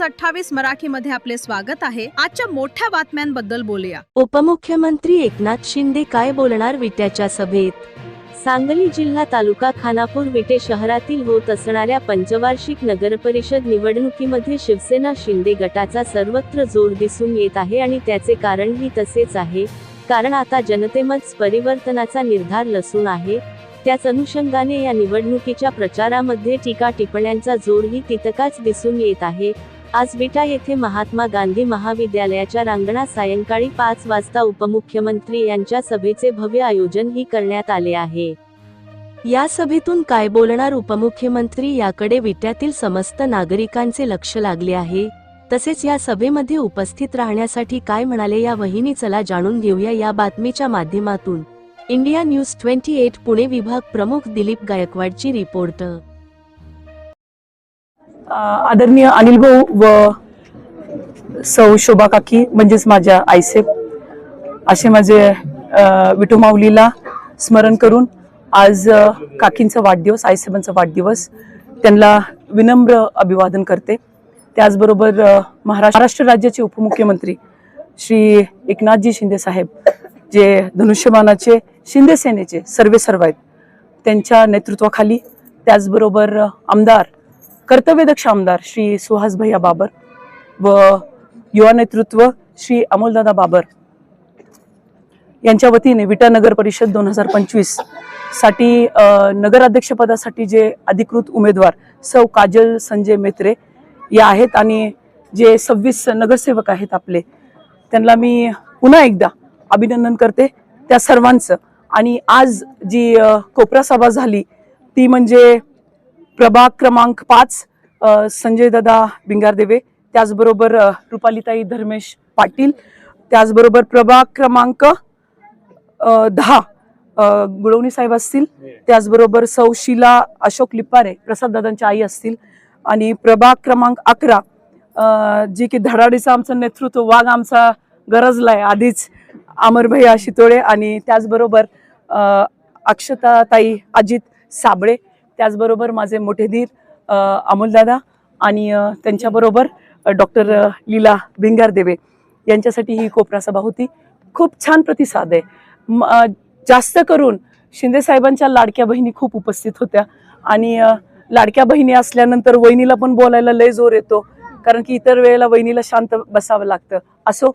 News अठ्ठावीस मराठी मध्ये आपले स्वागत आहे. आजच्या मोठ्या बातम्यांबद्दल बोलूया. उपमुख्यमंत्री एकनाथ शिंदे काय बोलणार विट्याच्या सभेत? सांगली जिल्हा तालुका खानापूर विटे शहरातील होत असणाऱ्या पंचवार्षिक नगरपरिषद निवडणुकीमध्ये शिवसेना शिंदे गटाचा सर्वत्र जोर दिसून येत आहे आणि त्याचे कारणही तसेच आहे. कारण आता जनतेमच परिवर्तनाचा निर्धार लसून आहे. त्याच अनुषंगाने या निवडणुकीच्या प्रचारामध्ये टीका टिप्पण्यांचा जोरही तितकाच दिसून येत आहे. आज विटा येथे महात्मा गांधी महाविद्यालयाच्या रांगणा सायंकाळी पाच वाजता उपमुख्यमंत्री यांच्या सभेचे भव्य आयोजनही करण्यात आले आहे. या सभेतून काय बोलणार उपमुख्यमंत्री याकडे विट्यातील समस्त नागरिकांचे लक्ष लागले आहे. तसेच या सभेमध्ये उपस्थित राहण्यासाठी काय म्हणाले या वहिनी चला जाणून घेऊया या बातमीच्या माध्यमातून. India news twenty eight Pune विभाग प्रमुख दिलीप गायकवाडची रिपोर्ट. आदरणीय अनिल भाऊ व सौ शोभा काकी म्हणजेच माझ्या आईसेप असे माझे विठू माऊलीला स्मरण करून आज काकींचा वाढदिवस आईसाहेबांचा वाढदिवस त्यांना विनम्र अभिवादन करते. त्याचबरोबर महाराष्ट्र राज्याचे उपमुख्यमंत्री श्री एकनाथजी शिंदे साहेब जे धनुष्यबाणाचे शिंदे सेनेचे सर्वे सर्व आहेत त्यांच्या नेतृत्वाखाली. त्याचबरोबर आमदार कर्तव्यदक्ष आमदार श्री सुहास भैया बाबर व युवा नेतृत्व श्री अमोलदादा बाबर यांच्या वतीने विटा नगर परिषद दोन हजार पंचवीससाठी नगराध्यक्षपदासाठी जे अधिकृत उमेदवार सौ काजल संजय मेत्रे या आहेत आणि जे सव्वीस नगरसेवक आहेत आपले त्यांना मी पुन्हा एकदा अभिनंदन करते त्या सर्वांचं. आणि आज जी कोपरा सभा झाली ती म्हणजे प्रभाग क्रमांक पाच संजयदादा भिंगारदेवे त्याचबरोबर रुपालिताई रुपालीताई धर्मेश पाटील त्याचबरोबर प्रभाग क्रमांक दहा गुळवणी साहेब असतील त्याचबरोबर सौशीला अशोक लिपारे प्रसाददादांच्या आई असतील आणि प्रभाग क्रमांक अकरा जे की धडाडीचं आमचं नेतृत्व वाघ आमचा गरजला आहे आधीच अमरभैया शितोळे आणि त्याचबरोबर अक्षताताई अजित साबळे त्याचबरोबर माझे मोठे धीर अमोलदादा आणि त्यांच्याबरोबर डॉक्टर लीला भिंगार देवे यांच्यासाठी ही कोपरा सभा होती. खूप छान प्रतिसाद आहे. जास्त करून शिंदे साहेबांच्या लाडक्या बहिणी खूप उपस्थित होत्या आणि लाडक्या बहिणी असल्यानंतर वहिनीला पण बोलायला लय जोर येतो कारण की इतर वेळेला वहिनीला शांत बसावं लागतं. असो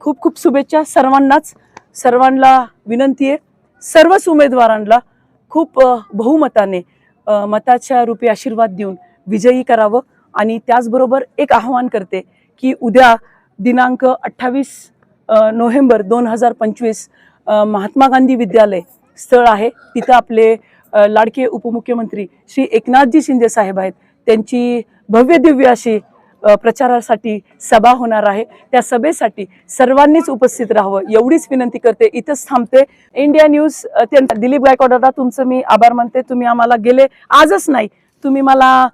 खूप खूप शुभेच्छा सर्वांनाच. सर्वांना विनंती आहे. सर्वच उमेदवारांना खूप बहुमताने मताच्या रूपी आशीर्वाद देऊन विजयी करावं आणि त्याचबरोबर एक आवाहन करते की उद्या दिनांक अठ्ठावीस नोव्हेंबर दोन हजार पंचवीस महात्मा गांधी विद्यालय स्थळ आहे. तिथं आपले लाडके उपमुख्यमंत्री श्री एकनाथजी शिंदे साहेब आहेत. त्यांची भव्य दिव्य अशी प्रचारासाठी सभा होणार आहे. त्या सभेसाठी सर्वांनीच उपस्थित राहावं एवढीच विनंती करते. इथंच थांबते. इंडिया न्यूज अ, ते दिलीप गायकवाड तुमचं मी आभार मानते. तुम्ही आम्हाला गेले. आजच नाही. तुम्ही मला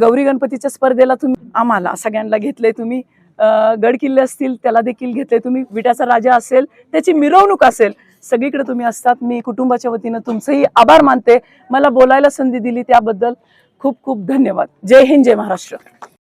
गौरी गणपतीच्या स्पर्धेला तुम्ही आम्हाला सगळ्यांना घेतले तुम्ही. गडकिल्ले गड किल्ले असतील त्याला देखील घेतले तुम्ही. विटाचा राजा असेल त्याची मिरवणूक असेल सगळीकडे तुम्ही असतात. मी कुटुंबाच्या वतीनं तुमचंही आभार मानते. मला बोलायला संधी दिली त्याबद्दल खूप खूप धन्यवाद. जय हिंद जय महाराष्ट्र.